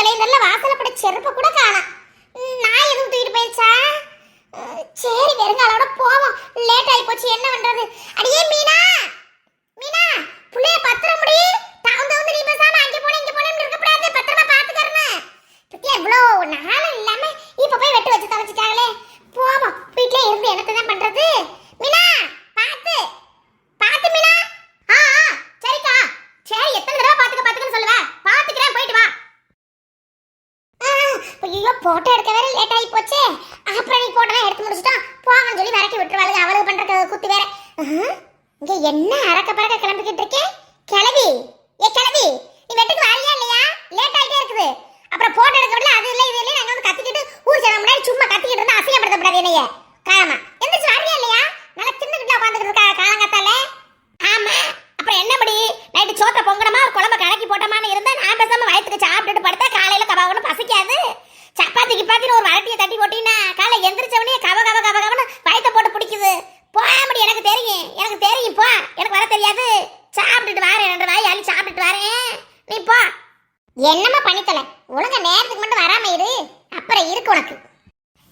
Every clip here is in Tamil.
தலையில வாசலப்பட செருப்பை கூட காணாம் நான் எதுவும் தூக்கிட்டு போயிடுச்சா சரி வெறுங்காலோட போவோம். லேட் ஆகி போச்சு. என்ன பண்றது அடியே மீனா மீனா புள்ளைய பத்திரம் முடி தகுந்த வந்து நீ பேசாம அங்க போன இங்க போனேன்னு இருக்கக்கூடாது பத்திரமா பாத்துக்கறேன் பத்தியா இவ்வளோ நாளும் இல்லாம இப்ப போய் வெட்டு வச்சு தொலைச்சிட்டாங்களே போவோம் வீட்லயே இருந்து என்னத்தை தான் பண்றது மீனா பாத்து பாத்து மீனா ஆ ஆ, சரிக்கா சரி எத்தனை தடவை பாத்துக்க பாத்துக்கன்னு சொல்லுவ பாத்துக்கிறேன் போயிட்டு வா ஆ, ஐயோ போட்டோ எடுக்க வேற லேட் ஆகி போச்சே அப்புறம் நீ போட்டோலாம் எடுத்து முடிச்சிட்டோம் போங்கன்னு சொல்லி விரட்டி விட்டுருவாளுங்க அவளுக்கு பண்ற குத்து வேற ஆஹ், இங்க என்ன அரக்க பறக்க கிளம்பிக்கிட்டு இருக்கேன் கிளவி ஏ கிளவி நீ வெட்டுக்கு வரியா இல்லையா லேட் ஆகிட்டே இருக்குது அப்புறம் போட்டோ எடுக்க விடல அது இல்லை இது இல்லை நாங்க வந்து கத்திக்கிட்டு ஊர் ஜனம் முன்னாடி சும்மா கத்திக்கிட்டு இருந்தா என்னைய. காலமா எந்திரிச்சு வரியா இல்லையா நல்லா தின்னுக்கிட்டு உட்காந்துக்கிட்டு இருக்கா காலங்கத்தால ஆமா அப்புறம் என்ன படி நைட்டு சோத்த பொங்கணுமா ஒரு குழம்பு கலக்கி போட்டோமான்னு இருந்தா நான் பேசாம வயிற்றுக்கு சாப்பிட்டுட்டு படுத்தா காலையில கபாவனு பசிக்காது சப்பாத்தி கிப்பாத்தின்னு ஒரு வரட்டியை தட்டி போட்டீங்கன்னா காலை எந்திரிச்சவனே கவ கவ கவ கவனு வயிற்ற போட்டு பிடிக்குது போயாமடி எனக்கு தெரியும் எனக்கு தெரியும் போ எனக்கு வர தெரியாது சாப்பிட்டுட்டு வரேன் ரெண்டு வாய் அள்ளி சாப்பிட்டுட்டு வரேன் நீ போ என்னம்மா பண்ணித்தல ஒழுங்கா நேரத்துக்கு மட்டும் வராம இரு அப்புறம் இருக்கு உனக்கு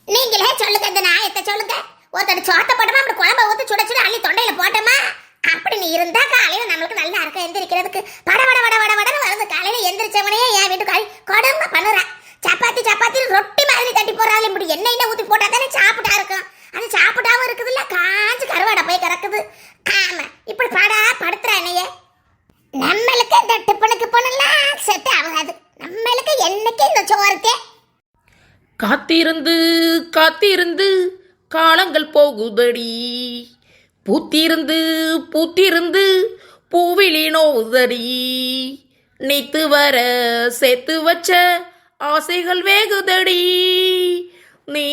நீங்களே சொல்லுங்க இந்த நாயத்தை சொல்லுங்க ஒருத்தர் சோத்த போட்டோமா அப்படி குழம்ப ஊத்தி சுட சுட அள்ளி தொண்டையில போட்டோமா அப்படி நீ இருந்தா காலையில நம்மளுக்கு நல்லா இருக்கும் எந்திரிக்கிறதுக்கு பட வட வட வட வடன்னு வருது காலையில் எந்திரிச்சவனையே என் வீட்டுக்காரி கொடுங்க பண்ணுறா. சப்பாத்தி சப்பாத்தி ரொட்டி மாதிரி தட்டி போறாள் இப்படி. எண்ணெய் எண்ணெய் ஊற்றி போட்டால் தானே சாப்பிட்டா இருக்கும். அது இருக்குது இருக்குதுல்ல காஞ்சு கருவாடை போய் கிடக்குது. ஆமாம் இப்படி பாடா படுத்துறா என்னையே. நம்மளுக்கு இந்த டிப்பனுக்கு பொண்ணெல்லாம் செட் ஆகாது. நம்மளுக்கு என்னைக்கு இந்த சோறுக்கே காத்திருந்து காத்திருந்து காலங்கள் போகுதடி பூத்திருந்து பூத்திருந்து பூவிழி நோவுதடி நீத்து வர சேர்த்து வச்ச ஆசைகள் வேகுதடி. நீ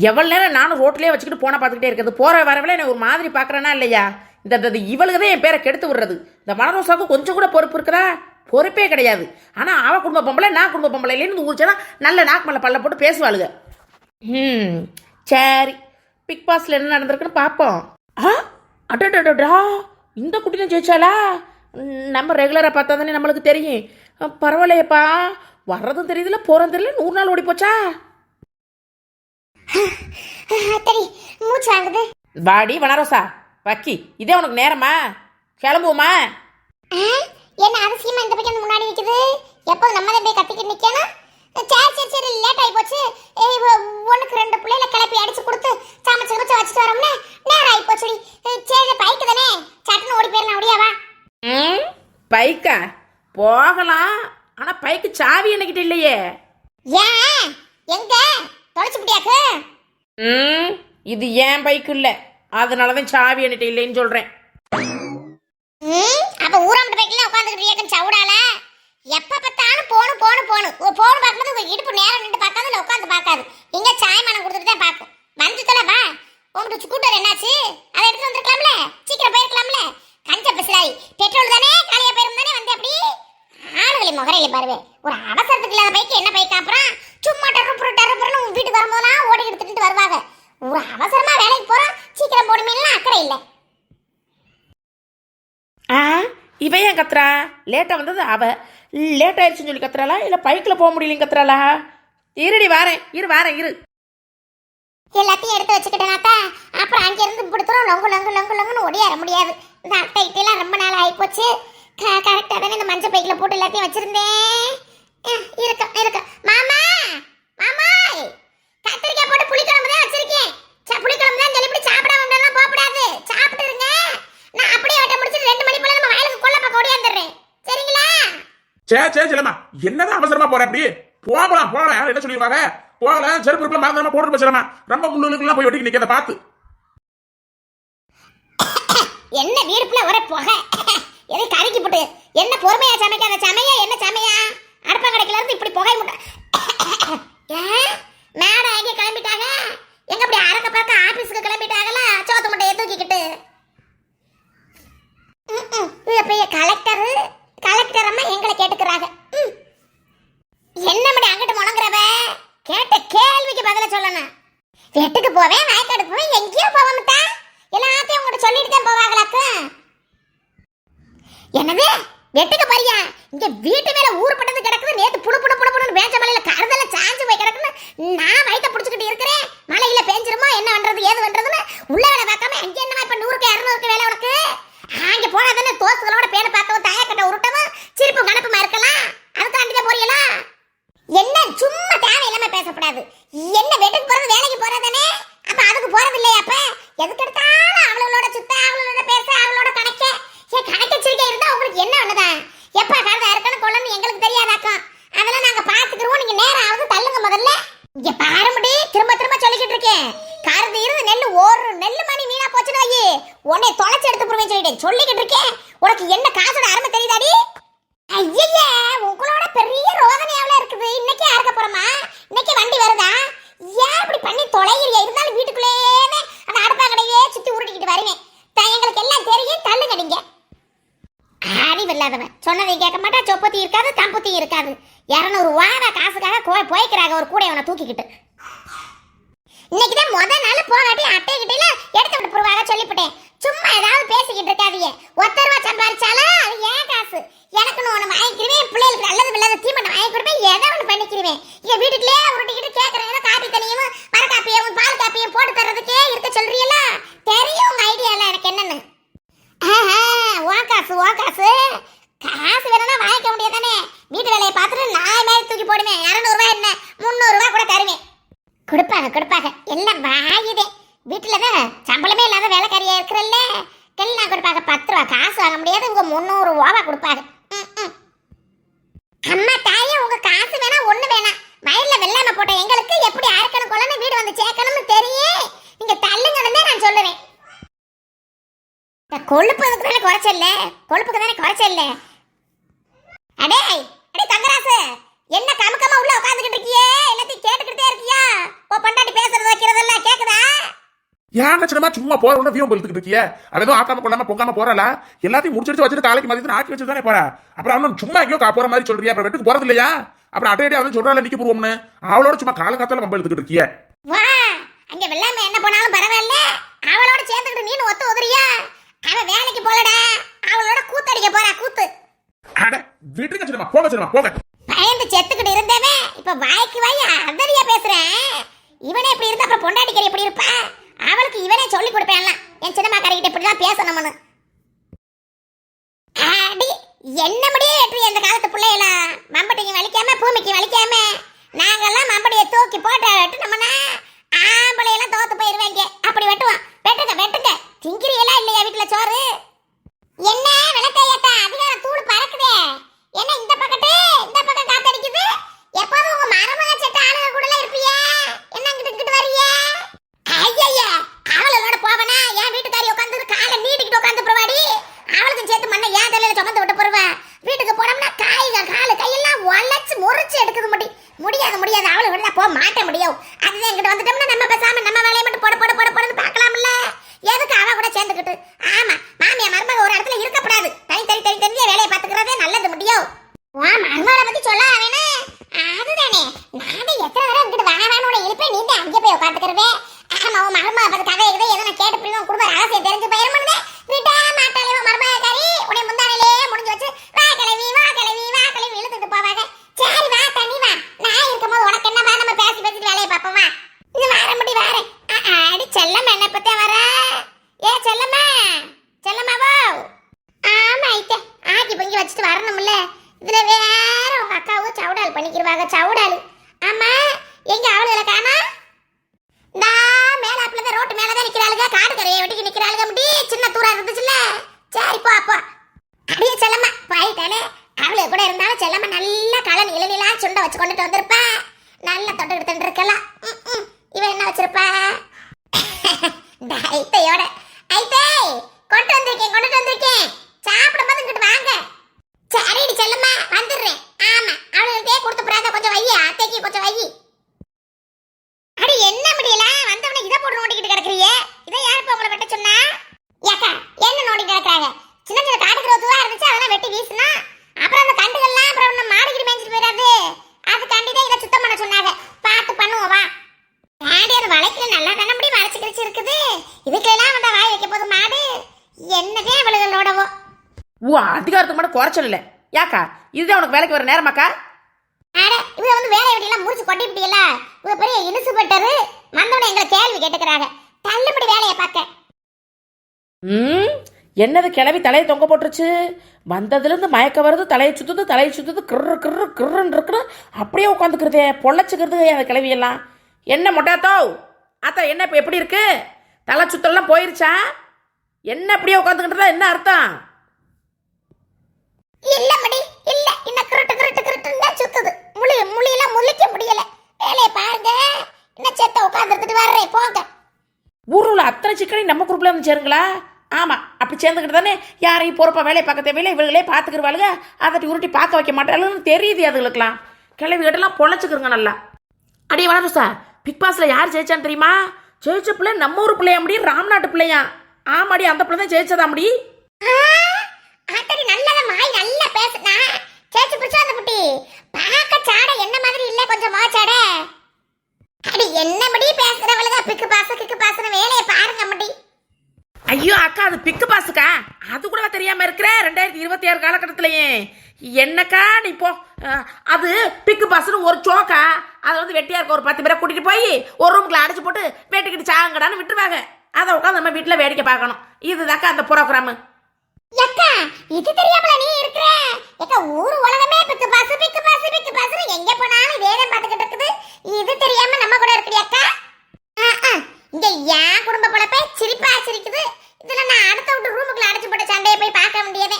எவ்வளவு நேரம் நானும் ரோட்லயே வச்சுக்கிட்டு போன பார்த்துக்கிட்டே இருக்கிறது? போற வரவளே என்ன ஒரு மாதிரி பார்க்கறேனா இல்லையா? இந்த இவளுக்கு தான் என் பேரை கெடுத்து விடுறது. இந்த மனரோசாவுக்கு கொஞ்சம் கூட பொறுப்பு இருக்குதா? பொறுப்பே கிடையாது. ஆனா அவ குடும்ப பொம்பளை நான் குடும்ப பொம்பளை இல்லைன்னு ஊர்ச்சனா நல்ல நாக்கு பல்ல போட்டு பேசுவாளுங்க ம் சரி. பிக் பாஸ்ல என்ன நடந்திருக்குன்னு பார்ப்போம் ஆ? அடடடடா. இந்த குட்டின ஜெயிச்சாளா? ம், நம்ம ரெகுலராக பார்த்தா தானே நம்மளுக்கு தெரியும். பரவாயில்லையேப்பா. வர்றதும் தெரியுதுல போகிறதும் தெரியல நூறு நாள் ஓடி போச்சா? வாடி வனரோசா வக்கி இதே உனக்கு நேரமா? கிளம்புவோமா? என்ன அதிசயமா இந்த பக்கம் முன்னாடி நிக்குது? எப்போ நம்ம போய் கத்திக்கிட்டு நிக்கணும்? சரி சரி சரி லேட் ஆகி போச்சு. ஏய், ஒ- ஒண்ணுக்கு ரெண்டு பிள்ளைல கிளப்பி அடிச்சு கொடுத்து சமைச்சு கிடச்சு வச்சுட்டு வரோம்ல. நேரம் ஆகி போச்சுடி சரி பைக்கு தானே? சட்டுன்னு ஓடி போயிடலாம் முடியாவா ம்? பைக்கா? போகலாம். ஆனால் பைக்கு சாவி என்கிட்ட இல்லையே. ஏன்? எங்க? தொலைச்சு முடியாக்கு ம் இது ஏன் பைக்கு இல்லை? அதனால தான் சாவி என்கிட்ட இல்லைன்னு சொல்கிறேன் ம் அப்ப ஊராமட்டு பைக்கில் உட்காந்துக்கிட்டு இருக்கேன் சவுடால? எப்ப பார்த்தாலும் போணும் போணும் போணும். ஓ போன் பார்க்கும்போது உங்க இடுப்பு நேரம் நின்று பார்க்காது இல்லை உட்காந்து பார்க்காது. இங்க சாயமானம் கொடுத்துட்டு தான் பார்க்கும். வந்துட்டல வா. உங்களுக்கு ஸ்கூட்டர் என்னாச்சு? அதை எடுத்து வந்திருக்கலாம்ல? சீக்கிரம் போயிருக்கலாம்ல? கஞ்ச பிசிலாரி. பெட்ரோல் தானே? காலியா போயிரும் தானே? வந்து அப்படி ஆளுகளை முகரையில பாருவே. ஒரு அவசரத்துக்கு இல்லாத பைக்கு என்ன பைக் அப்புறம்? சும்மா டர்ரு டர்ரு உன் வீட்டுக்கு வரும்போதெல்லாம் ஓடி எடுத்துட்டு வருவாங்க. ஒரு அவசரமா வேலைக்கு போறோம் சீக்கிரம் போடுமேலாம் அக்கறை இல்லை ஆ இவன் ஏன் கத்துறா? லேட்டாக வந்தது அவ. லேட் ஆயிடுச்சுன்னு சொல்லி கத்துறாளா? இல்லை பைக்கில் போக முடியலைன்னு கத்துறாளா? இருடி வாரேன். இரு வாரேன் இரு. எல்லாத்தையும் எடுத்து வச்சுக்கிட்டேனாக்கா அப்புறம் அங்கேருந்து பிடித்தரும். லொங்கு லொங்கு லொங்கு லொங்குன்னு ஒடியார முடியாது. இந்த அட்டை இட்டையெல்லாம் ரொம்ப நாள் ஆகிப்போச்சு கரெக்டாக தானே இந்த மஞ்சள் பைக்கில் போட்டு எல்லாத்தையும் வச்சுருந்தேன். அஹ், இருக்கா மாமா கத்திரிக்காய் போட்டு புளிக்குழம்பு தான் வச்சிருக்கேன் ச, புளிக்குழம்பு தான் சொல்லிவிட்டு சாப்பிடாம எல்லாம் போகக்கூடாது சாப்பிட்டுருங்க நான் அப்படியே வட்ட முடிச்சுட்டு ரெண்டு மணி போல நம்ம வயலுக்கு கொல்ல பக்கம் ஓடியாந்துடுறேன் சரிங்களா சே சே செல்லம்மா. என்னதான் அவசரமா போற அப்படி? போகலாம் போகலாம் யாரும் என்ன சொல்லிருவாங்க போகலாம் செருப்பு இருக்கலாம் மறந்துடாம போட்டு போச்சிடமா ரொம்ப முள்ளுக்கெல்லாம் போய் ஒட்டி நிக்கிறத பார்த்து. என்ன வீடுப்புல ஒரே புகை? எதை கறிக்கு போட்டு என்ன பொறுமையா சமைக்காத சமையா என்ன சமையா அடுப்பங்கடைக்குல இருந்து இப்படி புகை முட்டை ஏன் மேடம் எங்க கிளம்பிட்டாங்க எங்க இப்படி அரக்க பறக்க ஆபீஸ்க்கு கிளம்பிட்டாங்களா சோத்து முட்டையை தூக்கிக்கிட்டு ம்ம். இது பெரிய கலெக்டர் கலெக்டர் அம்மா எங்களை கேட்டுக்கிறாங்க ம். என்ன மணி அங்கிட்டு முணங்குறவ கேட்ட கேள்விக்கு பதில சொல்லணும் வெட்டுக்கு போவேன் வயக்காடு போவேன் எங்கேயோ போவோம் எட்டுக்கு வெட்டுக்க பாரியா? இங்க வீட்டு மேல ஊர்பட்டது கிடக்குது நேத்து புடு புடு புடு புடுன்னு வேஞ்ச மலையில கருதல சாஞ்சு போய் கிடக்குன்னு நான் வயித்த புடிச்சுக்கிட்டு இருக்கிறேன். மலையில பேஞ்சிருமோ என்ன பண்றது ஏது பண்றதுன்னு உள்ள வேலை பார்க்காம அங்க என்னமா இப்ப நூறுக்கு இரநூறுக்கு வேலை உனக்கு? அங்க போனா தானே தோசுகளோட பேனை பார்க்கவும் தயாக்கட்ட உருட்டவும் சிரிப்பு கணப்புமா இருக்கலாம்? அதுக்காண்டிதான் போறீங்களா என்ன சும்மா தேவையில்லாம பேசக்கூடாது என்ன வெட்டுக்கு போறது வேலைக்கு போறதானே அப்ப அதுக்கு போறது இல்லையா அப்ப? எதுக்கு எடுத்தாலும் அவளோட சுத்த அவளோட பேச அவளோட கணக்க ஏன் கணக்கெச்சரிக்கை இருந்தா உங்களுக்கு என்ன ஒண்ணுதான் எப்ப கருதா இருக்கணும் கொள்ளணும் எங்களுக்கு தெரியாதாக்கா அதெல்லாம் நாங்க பாத்துக்கிறோம் நீங்க நேரம் ஆகுது தள்ளுங்க முதல்ல இங்க பாருமுடி திரும்ப திரும்ப சொல்லிக்கிட்டு இருக்கேன் கருது இருந்து நெல்லு ஒரு நெல்லு மணி வீணா போச்சுன்னு வையி உன்னை தொலைச்சு எடுத்து போடுவேன் சொல்லிட்டேன் சொல்லிக்கிட்டு இருக்கேன் உனக்கு என்ன காசோட அருமை தெரியுதாடி? ஐயய்ய உங்களோட பெரிய ரோதனை எவ்வளவு இருக்குது? இன்னைக்கே அறுக்க போறோமா? இன்னைக்கு வண்டி வருதா? ஏன் இப்படி பண்ணி தொலைகிறியா இருந்தாலும் வீட்டுக்குள்ளேயே அந்த அடுப்பாங்கடையே சுத்தி உருட்டிக்கிட்டு வருவேன். எங்களுக்கு எல்லாம் தெரியும். தள்ளுங்க நீங்க. அறிவு இல்லாதவன் சொன்னதை கேட்க மாட்டா. சொப்பத்தி இருக்காது தம்புத்தி இருக்காது. இரநூறு வாரா காசுக்காக கோ- போய்க்கிறாங்க ஒரு கூட அவனை தூக்கிக்கிட்டு. இன்னைக்கு தான் முத நாள் போகாட்டி அட்டை கிட்டையில எடுத்து விட்டு போடுவாங்க சொல்லிவிட்டேன் சும்மா ஏதாவது பேசிக்கிட்டு இருக்காதீங்க. ஒத்த ரூபா சம்பாரிச்சாலும் அது ஏன் காசு? எனக்குன்னு ஒன்று வாங்கிக்கிறவேன் பிள்ளைகளுக்கு நல்லது இல்லாத தீமண்ணை வாங்கி கொடுப்பேன் எதை ஒன்று பண்ணிக்கிறவேன் இங்கே வீட்டுக்குள்ளேயே உருட்டிக்கிட்டு கேட்குறேன் காப்பி தனியும் மர காப்பியும் பால் காப்பியும் போட்டு தர்றதுக்கே இருக்க சொல்றீங்களா தெரியும் உங்க ஐடியால எனக்கு என்னன்னு ஆஹா, உன் காசு உன் காசு காசு வேணும்னா வாங்கிக்க முடியாதானே வீட்டு வேலையை பார்த்துட்டு நாய் மாதிரி தூக்கி போடுவேன் இரநூறுவா என்ன முந்நூறுரூவா கூட தருவேன் கொடுப்பாங்க கொடுப்பாங்க எல்லாம் வாயுதே வீட்டுல தான் சம்பளமே இல்லாத வேலைக்காரியா இருக்கிறல்ல எல்லாம் கொடுப்பாங்க பத்து ரூபா காசு வாங்க முடியாது உங்க முந்நூறு ரூபாவா கொடுப்பாங்க ம், ம். அம்மா தாயே உங்க காசு வேணா ஒண்ணு வேணாம் வயல்ல வெள்ளாம போட்ட எங்களுக்கு எப்படி அறுக்கணும் கொள்ளணும் வீடு வந்து சேர்க்கணும்னு தெரியும் நீங்க தள்ளுங்கன்னு தான் நான் சொல்லுவேன் இந்த கொழுப்புக்கு தானே குறைச்சல்ல? கொழுப்புக்கு தானே குறைச்சல்ல? அடே அடே தங்கராசு என்ன கமுக்கமா உள்ள உட்காந்துக்கிட்டு இருக்கியே? எல்லாத்தையும் கேட்டுக்கிட்டே இருக்கியா? ஓ பொண்டாட்டி பேசுறது வைக்கிறதெல்லாம் கேக்குதா? ஏங்க சின்னமா சும்மா போற உடனே வீரம் பழுத்துக்கிட்டு இருக்கிய? அவன் எதுவும் ஆக்காம கொள்ளாம பொங்காம போறல? எல்லாத்தையும் முடிச்சிட்டு வச்சுட்டு காலைக்கு மதியத்தில் ஆக்கி வச்சு தானே போறா? அப்புறம் அவனும் சும்மா எங்கேயோ போற மாதிரி சொல்றியா? அப்புறம் வெட்டுக்கு போறது இல்லையா? அப்புறம் அட்டையடி அவன் சொல்றாள் நிக்க போடுவோம்னு. அவளோட சும்மா கால காத்தால வம்ப எடுத்துக்கிட்டு இருக்கிய. வா அங்க வெள்ளாம என்ன போனாலும் பரவாயில்ல. அவளோட சேர்ந்துக்கிட்டு நீனு ஒத்து உதறியா? அவ வேலைக்கு போலடா. அவளோட கூத்தடிக்க போறா கூத்து. அட விட்டுருங்க சின்னமா போங்க சின்னமா போங்க. பயந்து செத்துக்கிட்டு இருந்தவன் இப்ப வாய்க்கு வாய் அதறியா பேசுறேன் இவனே இப்படி இருந்தா அப்புறம் பொண்டாட்டிக்கறி எப்படி இருப்பா? அவளுக்கு இவனே சொல்லி கொடுப்பேன்லாம். என் சின்னம்மா கறிக்கிட்ட இப்படிதான் பேசணும்னு. அடி என்ன முடியே ஏற்றி அந்த காலத்து பிள்ளைகளா மம்பட்டிக்கு வலிக்காம பூமிக்கு வலிக்காம நாங்கெல்லாம் மம்பட்டியை தூக்கி போட்டு வெட்டுனோம்னா ஆம்பளையெல்லாம் தோத்து போயிருவாங்க. அப்படி வெட்டுவோம் வெட்டுங்க வெட்டுங்க. திங்கிரியெல்லாம் இல்லையா வீட்டுல சோறு? என்ன? விளக்கையத்தா அதிகாரம் தூள் பறக்குதே. என்ன இந்த பக்கத்து? இந்த பக்கம் காத்தடிக்குது? எப்போதும் உங்க மருமக செட்ட ஆளுங்க கூட இருப்பியே? என்ன இங்கிட்டு இங்கிட்டு வரியே ஐயா அவளோட போவனா? என் வீட்டுக்காரி உட்காந்து காலை நீட்டிக்கிட்டு உட்காந்து போவாடி அவளுக்கும் சேர்த்து மண்ணை ஏன் தலையில சுமந்து விட்டு போடுவேன் வீட்டுக்கு போனோம்னா காய்க காலு கையெல்லாம் உழைச்சு முறிச்சு எடுக்குது முடி முடியாது முடியாது. அவளை விட போக மாட்ட முடியும். அதுதான் எங்கிட்ட வந்துட்டோம்னா நம்ம பேசாம நம்ம வேலையை மட்டும் போட போட போட போடன்னு பார்க்கலாம்ல. எதுக்கு அவ கூட சேர்ந்துக்கிட்டு? ஆமா மாமியா மருமக ஒரு இடத்துல இருக்கக்கூடாது. தனி தனி தனி தனியா வேலையை பார்த்துக்கிறதே நல்லது முடியும் வா மருமகளை பத்தி சொல்ல வேணே அதுதானே. நானே எத்தனை தடவை இங்கிட்டு வாரானோட எழுப்பேன் நீ தான் அங்கே போய் உட்காந்துக்கிறதே ஆமா உன் மருமக பத்தி கதை எதை நான் கேட்டு பிடிக்கும் குடும்ப ரகசியம் தெரிஞ்சு போயிருமோன்னு விட்டா மாட்டாளே உன் மருமக காரி உன்னை முந்தானிலே முடிஞ்சு வச்சு வா கிளவி வா கிளவி வா கிளவி இழுத்துட்டு போவாங்க சரி வா தண்ணி வா நான் இருக்கும்போது உனக்கு என்ன வா நம்ம பேசி பேசிட்டு வேலையை பார்ப்போம் வா இது வார முடி வாரேன் அடி செல்லம்மா என்ன பத்தே வர ஏ செல்லம்மா செல்லம்மாவோ ஆமா ஐட்டே ஆக்கி பொங்கி வச்சுட்டு வரணும்ல இதுல வேற உங்க அக்காவும் சவுடால் பண்ணிக்கிருவாங்க சவுடால் ஆமா எங்க ஆளுகளை காணா நான் மேலாப்புல தான் ரோட்டு மேல தான் நிக்கிறாளுங்க காடு கரையை வெட்டிக்கு நிக்கிறாளுங்க முடி சின்ன தூரா இருந்துச்சுல்ல? சரி போ அப்போ அப்படியே செல்லம்மா போயிட்டாலே அவளு கூட இருந்தாலும் செல்லம்மா நல்லா கலன் இளநிலா சுண்டை வச்சு கொண்டுட்டு வந்திருப்பா. நல்லா தொட்டு எடுத்துட்டு இருக்கலாம். இவன் என்ன வச்சிருப்பா? ஐத்தையோட. ஐத்தே கொண்டு வந்திருக்கேன் கொண்டுட்டு வந்திருக்கேன். சாப்பிடும்போது இங்கிட்டு வாங்க. சரிடி செல்லம்மா வந்துடுறேன். ஆமா அவளுக்கே கொடுத்து போறாங்க கொஞ்சம் வை அத்தைக்கு கொஞ்சம் வை அடி என்ன முடியல வந்தவன இதை போட்டு நோண்டிக்கிட்டு கிடக்குறியே இதை யாருப்பா உங்களை வெட்ட சொன்னா ஏக்கா என்ன நோண்டி கிடக்குறாங்க சின்ன சின்ன காட்டுக்கிற துவா இருந்துச்சு அதெல்லாம் வெட்டி வீசுனா அப்புறம் அந்த கண்டுகள்லாம் அப்புறம் ஒன்று மாடிக்கிட்டு மேய்ச்சிட்டு போயிடாது அதுக்காண்டி தான் இதை சுத்தம் பண்ண சொன்னாங்க பார்த்து பண்ணுவோம் வா ஆடி அது வளைக்கல நல்லா தானே முடி வளைச்சு கிழிச்சு இருக்குது இதுக்கெல்லாம் வந்தா வாய் வைக்க போது மாடு என்னதே அவளுகளோடவோ ஓ மட்டும் குறைச்சல் இல்லை யாக்கா இதுதான் உனக்கு வேலைக்கு வர நேரமாக்கா? அட இவ வந்து வேலை வெட்டியெல்லாம் முடிச்சு கொட்டிவிட்டியல இவ பெரிய இன்ஸ்பெக்டர் வந்தவன எங்களை கேள்வி கேட்டுக்கிறாங்க. தள்ளுபடி வேலையை பார்க்க. ம் என்னது கிளவி தலையை தொங்க போட்டுருச்சு? வந்ததுலேருந்து மயக்க வருது தலையை சுத்துது தலையை சுத்துது கிரு கிரு கிருன்னு இருக்குன்னு அப்படியே உட்காந்துக்கிறதே பொழைச்சிக்கிறது அந்த கிளவியெல்லாம். என்ன மொட்டாத்தோ? அத்தா என்ன இப்போ எப்படி இருக்கு? தலை சுத்தலாம் போயிருச்சா? என்ன அப்படியே உட்காந்துக்கிட்டதா என்ன அர்த்தம்? இல்ல மடி இல்ல. இன்னும் கிருட்டு கிருட்டு கிருட்டுன்னு தான் சுத்துது. முழி முழியெல்லாம் முழிக்க முடியல. வேலையை பாருங்க. இன்னும் செத்த உட்காந்துருந்துட்டு வர்றேன் போங்க. ஊரில் அத்தனை சிக்கனையும் நம்ம குரூப்பில் வந்து சேருங்களா? ஆமாம் அப்படி சேர்ந்துக்கிட்டு தானே யாரையும் பொறுப்பாக வேலையை பார்க்க தேவையில்லை. இவங்களே பார்த்துக்கிருவாளுங்க. அதை உருட்டி பார்க்க வைக்க மாட்டாளுன்னு தெரியுது அதுகளுக்கெல்லாம். கிளவி கிட்டலாம் பொழைச்சிக்கிறங்க நல்லா. அடி வளரும் சார் பிக் பாஸில் யார் ஜெயிச்சான்னு தெரியுமா? ஜெயிச்ச பிள்ளை நம்ம ஊர் பிள்ளையா முடி ராம்நாட்டு பிள்ளையா. ஆமாடி அந்த பிள்ளை தான் ஜெயிச்சதா முடி ஆத்தடி நல்லத மாய் நல்லா பேசுனா சேச்சு பிடிச்சா அந்த குட்டி பார்க்க சாடை என்ன மாதிரி இல்ல கொஞ்சம் மோச்சாட அடி என்ன மடி பேசுறவளுங்க பிக்கு பாசு கிக்கு பாசுன வேலையை பாருங்க மடி ஐயோ அக்கா அது பிக்கு பாஸுக்கா அது கூட தெரியாம இருக்கிற ரெண்டாயிரத்தி இருபத்தி பிள்ளையே என்னக்கா நீ போ. அது பிக்கு பாஸ்னு ஒரு சோக்கா அதை வந்து வெட்டியா இருக்க ஒரு பத்து பேரை கூட்டிகிட்டு போய் ஒரு ரூமுக்குள்ள அடைச்சு போட்டு வேட்டுக்கிட்டு சாங்கடான்னு விட்டுருவாங்க. அதை உட்காந்து நம்ம வீட்டில் வேடிக்கை பார்க்கணும். இதுதாக்கா அந்த ப்ரோக்ராமு எக்கா இது தெரியாமல நீ இருக்கிற? எக்கா ஊர் உலகமே பிக்கு பாசு பிக்கு பாசு பிக்கு பாசு எங்க போனாலும் வேதம் பார்த்துக்கிட்டு இருக்குது. இது தெரியாம நம்ம கூட இருக்கிற அக்கா? ஆ, ஆ. இங்க என் குடும்ப பொழப்பே சிரிப்பா சிரிக்குது. இதுல நான் அடுத்த விட்டு ரூமுக்குள்ள அடைச்சு போட்டு சண்டையை போய் பார்க்க வேண்டியதே.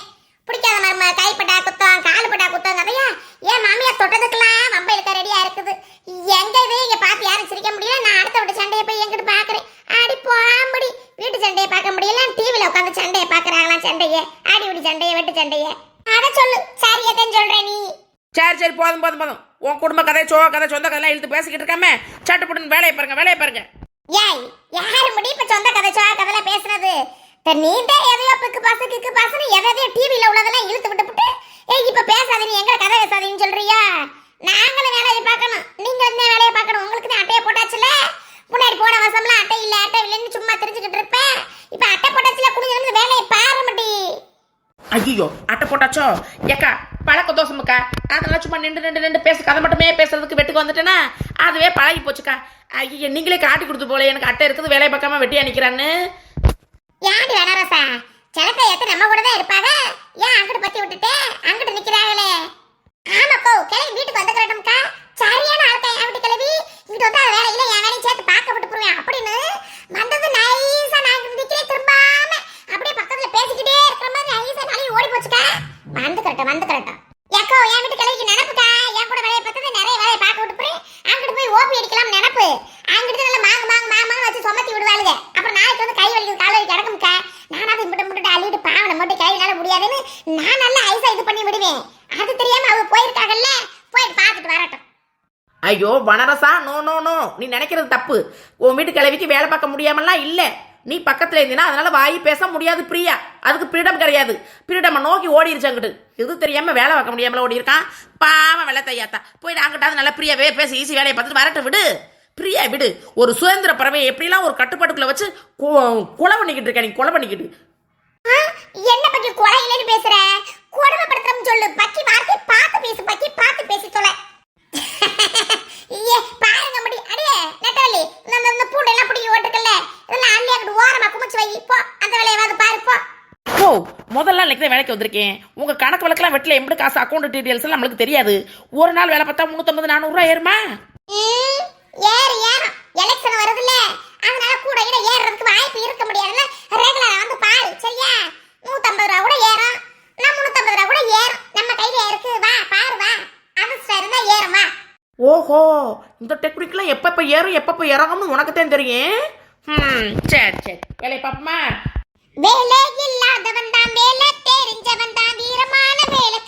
மரும கைப்பட்டா குத்தம் காலுப்பட்டா குத்தம் கதையா ஏன்? மாமியார் தொட்டதுக்கெல்லாம் வம்ப இழுக்க ரெடியா இருக்குது? எங்க இது? இங்க பார்த்து யாரும் சிரிக்க முடியல. நான் அடுத்த விட்டு சண்டையை போய் எங்கிட்டு பாக்குறேன் அடி போம்படி வீட்டு சண்டையை பார்க்க முடியல. டிவில உட்காந்து சண்டையை பாக்குறாங்களாம் சண்டையை. ஆடி விடி சண்டையை வெட்டு சண்டையை. அத சொல்லு. சரியாதான் சொல்ற நீ? சரி சரி போதும் போதும் போதும். உன் குடும்ப கதை சோ கதை சொந்த கதைலாம் இழுத்து பேசிக்கிட்டு இருக்காம சட்டுப்புட்டுன்னு வேலையை பாருங்க வேலையை பாருங்க. ஏய் யாரு முடி? இப்ப சொந்த கதை சோ கதையில பேசுனது இப்ப நீண்டே எதையோ பிக்கு பாசு கிக்கு பாசுன்னு எதையோ டிவியில் உள்ளதெல்லாம் இழுத்து விட்டு விட்டு ஏய் இப்போ பேசாத நீ எங்களை கதை பேசாதீங்கன்னு சொல்றியா? நாங்களும் வேலையை பார்க்கணும். நீங்கள் வந்து வேலையை பார்க்கணும்? உங்களுக்கு தான் அட்டையை போட்டாச்சுல? முன்னாடி போன வருஷம்லாம் அட்டை இல்லை அட்டை இல்லைன்னு சும்மா தெரிஞ்சுக்கிட்டு இருப்பேன். இப்போ அட்டை போட்டாச்சுல குடிஞ்சு வேலையை பாரு மட்டி. ஐயோ அட்டை போட்டாச்சோ? ஏக்கா பழக்க தோசமுக்கா அதெல்லாம் சும்மா நின்று நின்று நின்று பேச கதை மட்டுமே பேசுறதுக்கு வெட்டுக்கு வந்துட்டேன்னா அதுவே பழகி போச்சுக்கா. ஐயோ நீங்களே காட்டி கொடுத்து போல எனக்கு அட்டை இருக்குது வேலையை பார்க்காம வெட்டியா நிற்கிறான்னு ஏன்டி வேணாரசா சிலத்தை ஏத்த நம்ம கூட தான் இருப்பாங்க. ஏன் அங்கிட்டு பத்தி விட்டுட்டு அங்கிட்டு நிக்கிறாங்களே? ஆமாக்கோ கிளம்பி வீட்டுக்கு வந்து சரியான ஆள்க்கா என் கிளம்பி இங்கிட்டு வந்து அவ வேலையில என் வேலையும் சேர்த்து பார்க்க விட்டு போடுவேன் அப்படின்னு வந்தது நைஸா நான் இங்கிட்டு நிக்கிறேன் திரும்பாம அப்படியே பக்கத்துல பேசிக்கிட்டே இருக்கிற மாதிரி நைஸா நாளைக்கு ஓடி போச்சுக்கா வந்து கரெக்டா வந்து கரெக்டா ஏக்கோ என் வீட்டு கிளவிக்கு நினப்புக்கா என் கூட வேலையை பார்த்தது நிறைய வேலையை பார்க்க விட்டு போறேன் அங்கிட்டு போய் ஓபி அடிக்கலாம் நினப்பு அங்கிட்டு நல்லா மாங்க மாங்க மாங்க வச்சு சுமத்தி விடுவாளுங்க அப்புறம் நாளைக்கு வந்து கை வலிக்குது கால் வலி கிடக்கும்க்கா நானாவது இம்பிட்டு இம்பிட்டு அள்ளிட்டு பாவனை மட்டும் கையினால முடியாதுன்னு நான் நல்லா ஐசா இது பண்ணி விடுவேன் அது தெரியாம அவ போயிருக்காங்கல்ல போயிட்டு பார்த்துட்டு வரட்டும் ஐயோ வனரசா? No no no. நீ நினைக்கிறது தப்பு. உன் வீட்டு கிளவிக்கு வேலை பார்க்க முடியாமலாம் இல்லை. நீ பக்கத்தில் இருந்தீங்கன்னா அதனால வாய் பேச முடியாது பிரியா. அதுக்கு பிரீடம் கிடையாது. பிரீடம் நோக்கி ஓடிருச்சு அங்கிட்டு. இது தெரியாம வேலை பார்க்க முடியாமல ஓடி இருக்கான் பாவம் வெள்ள தையாத்தா போயிட்டு அங்கிட்டாவது நல்லா பிரியாவே பேசி ஈஸி வேலையை பார்த்துட்டு வரட்டு விடு. பிரியா விடு. ஒரு சுதந்திர பறவை எப்படிலாம் ஒரு கட்டுப்பாட்டுக்குள்ள வச்சு கொலை பண்ணிக்கிட்டு இருக்க? நீ கொலை பண்ணிக்கிட்டு. என்ன பத்தி கொலை இல்லைன்னு பேசுற? கொடுமைப்படுத்துறோம்னு சொல்லு பக்கி வார்த்தை பார்த்து பேசு பக்கி பார்த்து பேசி தொலை ஐயே பாருங்க முடி அடியே நெட்டாலி இந்த இந்த- இந்த பூண்டை எல்லாம் பிடிக்கி ஓட்டுக்கல்ல இதெல்லாம் அள்ளி அங்கிட்டு ஓரமா குமிச்சு வை போ அந்த வேலையாவது பாரு போ ஓ முதல்ல இன்னைக்கு தான் வேலைக்கு வந்திருக்கேன். உங்க கணக்கு வழக்கெல்லாம் வெட்டில எப்படி காசு அக்கௌண்ட் டீடைல்ஸ் எல்லாம் நம்மளுக்கு தெரியாது. ஒரு நாள் வேலை பார்த்தா முந்நூற்றம்பது நானூறுரூவா ஏறுமா? ஏறு ஏறும். எலெக்ஷன் வருதுல்ல. அதனால கூட கூட ஏறுறதுக்கு வாய்ப்பு இருக்க முடியாதுல்ல. ரெகுலரா வந்து பாரு சரியா? நூத்தம்பது ரூபா கூட ஏறும். நான் முன்னூத்தம்பது ரூபா கூட ஏறும். நம்ம கையில இருக்கு. வா பாரு வா. அதிர்ஷ்டம் இருந்தா ஏறும் வா. ஓஹோ இந்த டெக்னிக்லாம் எப்பப்போ ஏறும் எப்பப்போ இறங்கும்னு உனக்கு தான் தெரியும்? ம் சரி சரி. வேலையை பார்ப்போமா? வேலை இல்லாதவன் தான் வேலை நெஞ்சவன் தான் வீரமான வேலை.